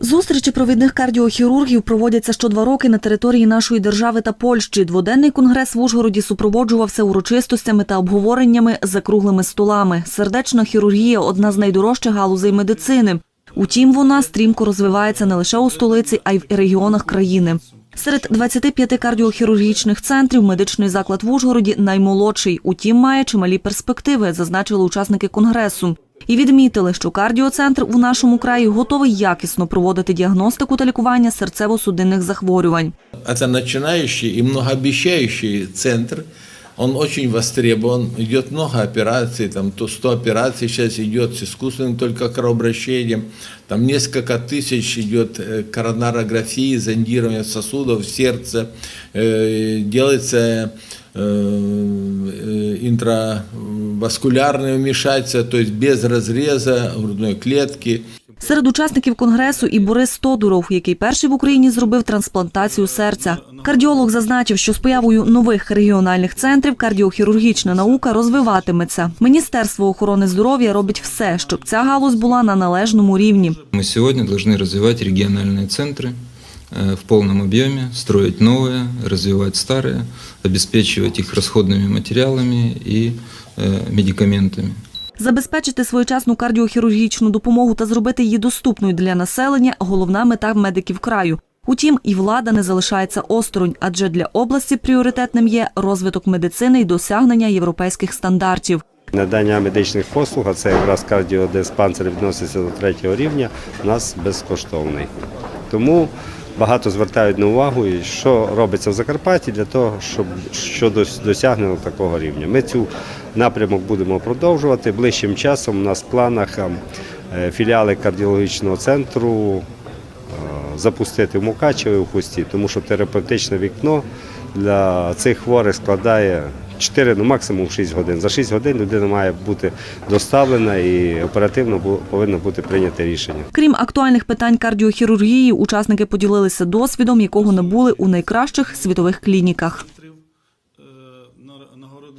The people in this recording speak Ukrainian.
Зустрічі провідних кардіохірургів проводяться що два роки на території нашої держави та Польщі. Дводенний конгрес в Ужгороді супроводжувався урочистостями та обговореннями за круглими столами. Сердечна хірургія одна з найдорожчих галузей медицини. Утім, вона стрімко розвивається не лише у столиці, а й в регіонах країни. Серед 25 кардіохірургічних центрів медичний заклад в Ужгороді наймолодший. Утім, має чималі перспективи, зазначили учасники конгресу І відмітили, що кардіоцентр у нашому краї готовий якісно проводити діагностику та лікування серцево-судинних захворювань. Это начинающий и многообещающий центр. Он очень востребован. Идет много операций, там то 100 операций сейчас идет с искусственным только кровообращением. Там несколько тысяч идет э, коронарографии, зондирование сосудов, сердца. Э, Делается э, э, интраваскулярное вмешательство, то есть без разреза грудной клетки. Серед учасників конгресу і Борис Тодуров, який перший в Україні зробив трансплантацію серця. Кардіолог зазначив, що з появою нових регіональних центрів кардіохірургічна наука розвиватиметься. Міністерство охорони здоров'я робить все, щоб ця галузь була на належному рівні. Мы сегодня должны развивать региональные центры э, в полном объеме, строить новые, развивать старые, обеспечивать их расходными материалами и э, медикаментами. Забезпечити своєчасну кардіохірургічну допомогу та зробити її доступною для населення головна мета медиків краю. Утім, і влада не залишається осторонь, адже для області пріоритетним є розвиток медицини і досягнення європейських стандартів. Надання медичних послуг, а це якраз кардіодиспансер відноситься до третього рівня, у нас безкоштовний. Тому багато звертають на увагу, і що робиться в Закарпатті для того, щоб що досягнено такого рівня. Ми цю напрямок будемо продовжувати. Ближчим часом у нас в планах е, філіали кардіологічного центру е, запустити в Мукачеві в Хусті, тому що терапевтичне вікно для цих хворих складає 4, ну максимум 6 годин. За 6 годин людина має бути доставлена і оперативно повинно бути прийняте рішення. Крім актуальних питань кардіохірургії, учасники поділилися досвідом, якого набули у найкращих світових клініках.